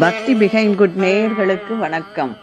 பக்தி பிகைன் குட் நேயர்களுக்கு வணக்கம்.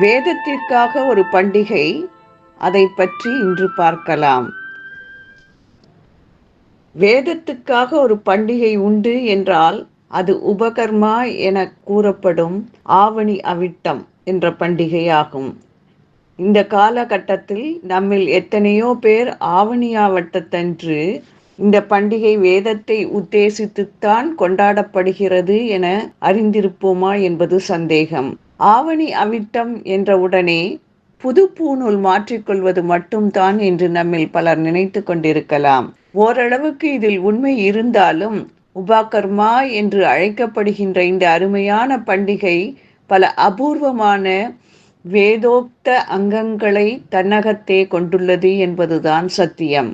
வேதத்திற்காக ஒரு பண்டிகை அதை பற்றி இன்று பார்க்கலாம். வேதத்துக்காக ஒரு பண்டிகை உண்டு என்றால் அது உபகர்மா என கூறப்படும் ஆவணி அவிட்டம். என்ற பண்டிகையாகும். இந்த காலகட்டத்தில் நம்மில் எத்தனையோ பேர் ஆவணியாவட்டத்தன்று இந்த பண்டிகை வேதத்தை உத்தேசித்துத்தான் கொண்டாடப்படுகிறது என அறிந்திருப்போமா என்பது சந்தேகம். ஆவணி அவிட்டம் என்ற உடனே புது பூநூல் மாற்றிக்கொள்வது மட்டும்தான் என்று நம்மில் பலர் நினைத்து கொண்டிருக்கலாம். ஓரளவுக்கு இதில் உண்மை இருந்தாலும் உபாகர்மா என்று அழைக்கப்படுகின்ற இந்த அருமையான பண்டிகை பல அபூர்வமான வேதோக்த அங்கங்களை தன்னகத்தே கொண்டுள்ளது என்பதுதான் சத்தியம்.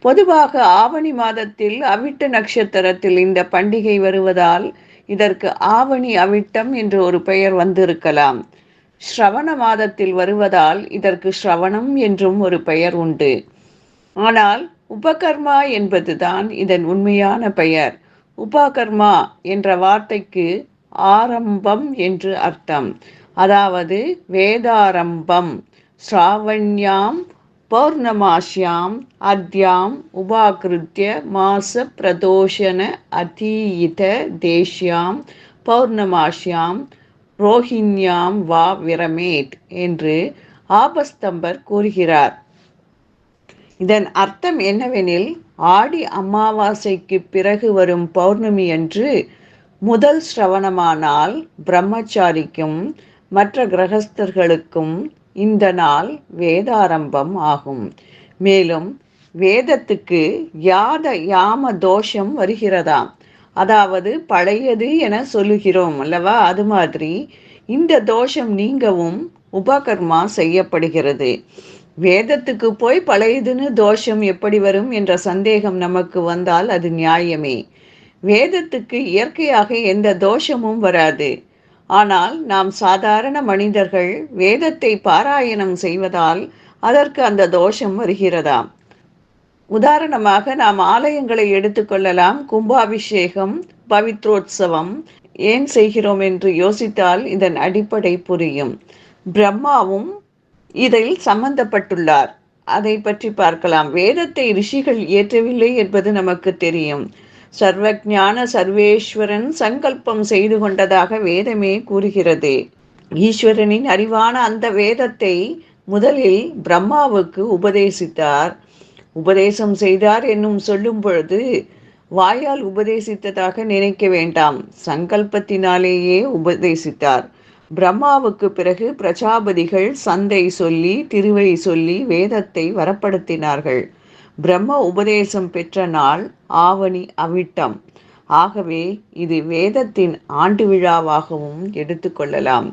பொதுவாக ஆவணி மாதத்தில் அவிட்ட நட்சத்திரத்தில் இந்த பண்டிகை வருவதால் இதற்கு ஆவணி அவிட்டம் என்று ஒரு பெயர் வந்திருக்கலாம். ஸ்ரவண மாதத்தில் வருவதால் இதற்கு ஸ்ரவணம் என்றும் ஒரு பெயர் உண்டு. ஆனால் உபகர்மா என்பதுதான் இதன் உண்மையான பெயர். உபகர்மா என்ற வார்த்தைக்கு ஆரம்பம் என்று அர்த்தம். அதாவது வேதாரம்பம். ஸ்ராவண்யாம் பௌர்ணமாஷ்யாம் அத்யாம் உபாகிருத்திய மாச பிரதோஷன அதீயித தேஷ்யாம் பௌர்ணமாஷ்யாம் ரோஹிண்யாம் வா விரமேட் என்று ஆபஸ்தம்பர் கூறுகிறார். இதன் அர்த்தம் என்னவெனில் ஆடி அமாவாசைக்கு பிறகு வரும் பௌர்ணமி அன்று முதல் ஸ்ரவணமானால் பிரம்மச்சாரிக்கும் மற்ற கிரகஸ்தர்களுக்கும் இந்த நாள் வேதாரம்பம் ஆகும். மேலும் வேதத்துக்கு யாத யாம தோஷம் வருகிறதாம். அதாவது பழையது என சொல்லுகிறோம் அல்லவா? அது மாதிரி இந்த தோஷம் நீங்கவும் உபகர்மா செய்யப்படுகிறது. வேதத்துக்கு போய் பழையதுன்னு தோஷம் எப்படி வரும் என்ற சந்தேகம் நமக்கு வந்தால் அது நியாயமே. வேதத்துக்கு இயற்கையாக எந்த தோஷமும் வராது. ஆனால் நாம் சாதாரண மனிதர்கள் வேதத்தை பாராயணம் செய்வதால் அதற்கு அந்த தோஷம் வருகிறதாம். உதாரணமாக நாம் ஆலயங்களை எடுத்துக்கொள்ளலாம் கும்பாபிஷேகம் பவித்ரோத்சவம் ஏன் செய்கிறோம் என்று யோசித்தால் இதன் அடிப்படை புரியும். பிரம்மாவும் இதில் சம்பந்தப்பட்டுள்ளார். அதை பற்றி பார்க்கலாம். வேதத்தை ரிஷிகள் இயற்றவில்லை என்பது நமக்கு தெரியும். சர்வஜான சர்வேஸ்வரன் சங்கல்பம் செய்து கொண்டதாக வேதமே கூறுகிறது. ஈஸ்வரனின் அறிவான அந்த வேதத்தை முதலில் பிரம்மாவுக்கு உபதேசித்தார். உபதேசம் செய்தார் என்னும் சொல்லும் பொழுது வாயால் உபதேசித்ததாக நினைக்க வேண்டாம். சங்கல்பத்தினாலேயே உபதேசித்தார். பிரம்மாவுக்கு பிறகு பிரஜாபதிகள் சந்தை சொல்லி திருவை சொல்லி வேதத்தை வரப்படுத்தினார்கள். பிரம்ம உபதேசம் பெற்ற நாள் ஆவணி அவிட்டம். ஆகவே இது வேதத்தின் ஆண்டு விழாவாகவும் எடுத்துக்கொள்ளலாம்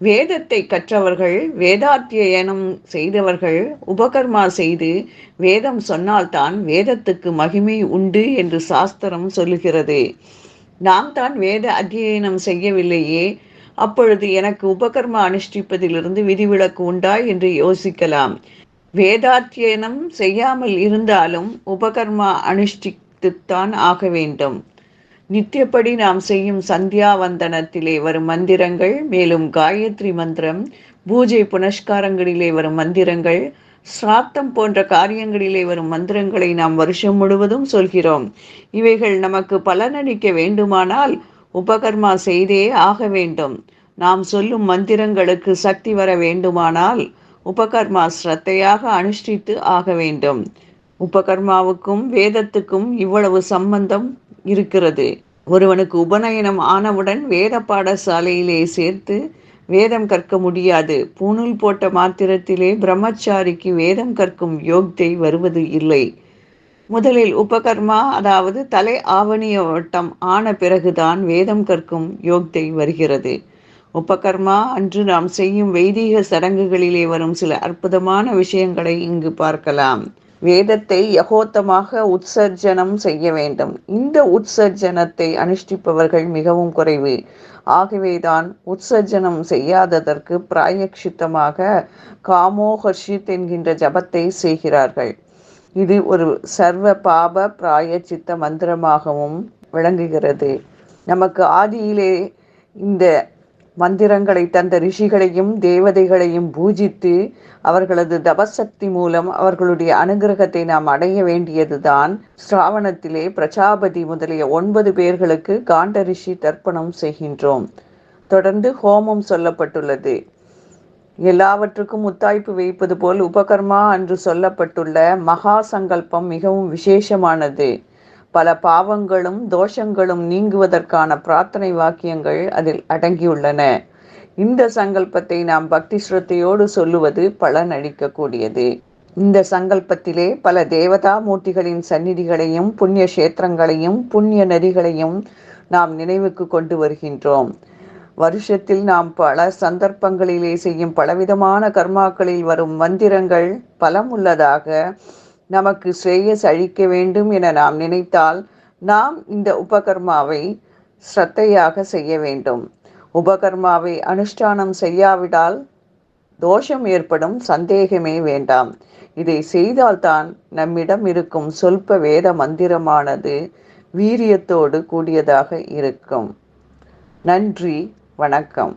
வேதத்தை கற்றவர்கள் வேதாத்தியனம் செய்தவர்கள் உபகர்மா செய்து வேதம் சொன்னால்தான் வேதத்துக்கு மகிமை உண்டு என்று சாஸ்திரம் சொல்லுகிறது. நாம் தான் வேத அத்தியனம் செய்யவில்லையே அப்பொழுது எனக்கு உபகர்மா அனுஷ்டிப்பதிலிருந்து விதிவிலக்கு உண்டா என்று யோசிக்கலாம். வேதாத்தியனம் செய்யாமல் இருந்தாலும் உபகர்மா அனுஷ்டித்துத்தான் ஆக வேண்டும். நித்தியப்படி நாம் செய்யும் சந்தியாவந்தனத்திலே வரும் மந்திரங்கள் மேலும் காயத்ரி மந்திரம் பூஜை புனஸ்காரங்களிலே வரும் மந்திரங்கள் சிராத்தம் போன்ற காரியங்களிலே வரும் மந்திரங்களை நாம் வருஷம் முழுவதும் சொல்கிறோம். இவைகள் நமக்கு பலனளிக்க வேண்டுமானால் உபகர்மா செய்தே ஆக வேண்டும். நாம் சொல்லும் மந்திரங்களுக்கு சக்தி வர வேண்டுமானால் உபகர்மா ஸ்ரத்தையாக அனுஷ்டித்து ஆக வேண்டும். உபகர்மாவுக்கும் வேதத்துக்கும் இவ்வளவு சம்பந்தம் இருக்கிறது. ஒருவனுக்கு உபநயனம் ஆனவுடன் வேத பாடசாலையிலே சேர்த்து வேதம் கற்க முடியாது. பூணூல் போட்ட மாத்திரத்திலே பிரம்மச்சாரிக்கு வேதம் கற்கும் யோக்தை வருவது இல்லை. முதலில் உபகர்மா அதாவது தலை ஆவணிய வட்டம் ஆன பிறகுதான் வேதம் கற்கும் யோக்தை வருகிறது. உபகர்மா அன்று நாம் செய்யும் வைதீக சடங்குகளிலே வரும் சில அற்புதமான விஷயங்களை இங்கு பார்க்கலாம். வேதத்தை யகோத்தமாக உற்சர்ஜனம் செய்ய வேண்டும். இந்த உற்சர்ஜனத்தை அனுஷ்டிப்பவர்கள் மிகவும் குறைவு. ஆகவேதான் உற்சர்ஜனம் செய்யாததற்கு பிராயக்ஷித்தமாக காமோஹர்ஷித் என்கின்ற ஜபத்தை செய்கிறார்கள். இது ஒரு சர்வ பாப பிராயச்சித்த மந்திரமாகவும் விளங்குகிறது. நமக்கு ஆதியிலே இந்த மந்திரங்களை தந்த ரிஷிகளையும் தேவதைகளையும் பூஜித்து அவர்களது தபசக்தி மூலம் அவர்களுடைய அனுகிரகத்தை நாம் அடைய வேண்டியதுதான். ஸ்ராவணத்திலே பிரஜாபதி முதலிய ஒன்பது பேர்களுக்கு காண்ட ரிஷி தர்ப்பணம் செய்கின்றோம். தொடர்ந்து ஹோமம் சொல்லப்பட்டுள்ளது. எல்லாவற்றுக்கும் முத்தாய்ப்பு வைப்பது போல் உபகர்மா என்று சொல்லப்பட்டுள்ள மகா சங்கல்பம் மிகவும் விசேஷமானது. பல பாவங்களும் தோஷங்களும் நீங்குவதற்கான பிரார்த்தனை வாக்கியங்கள் அதில் அடங்கியுள்ளன. இந்த சங்கல்பத்தை நாம் பக்தி ஸ்ரத்தையோடு சொல்லுவது பலன் அளிக்கக்கூடியது இந்த சங்கல்பத்திலே பல தேவதா மூர்த்திகளின் சந்நிதிகளையும் புண்ணிய கஷேத்திரங்களையும் புண்ணிய நதிகளையும் நாம் நினைவுக்கு கொண்டு வருகின்றோம். வருஷத்தில் நாம் பல சந்தர்ப்பங்களிலே செய்யும் பலவிதமான கர்மாக்களில் வரும் மந்திரங்கள் பலம் உள்ளதாக நமக்கு ஸ்ரேயஸ் அழிக்க வேண்டும் என நாம் நினைத்தால் நாம் இந்த உபகர்மாவை ஸ்ரத்தையாக செய்ய வேண்டும். உபகர்மாவை அனுஷ்டானம் செய்யாவிடால் தோஷம் ஏற்படும் சந்தேகமே வேண்டாம். இதை செய்தால்தான் நம்மிடம் இருக்கும் சொல்ப வேத மந்திரமானது வீரியத்தோடு கூடியதாக இருக்கும். நன்றி வணக்கம்.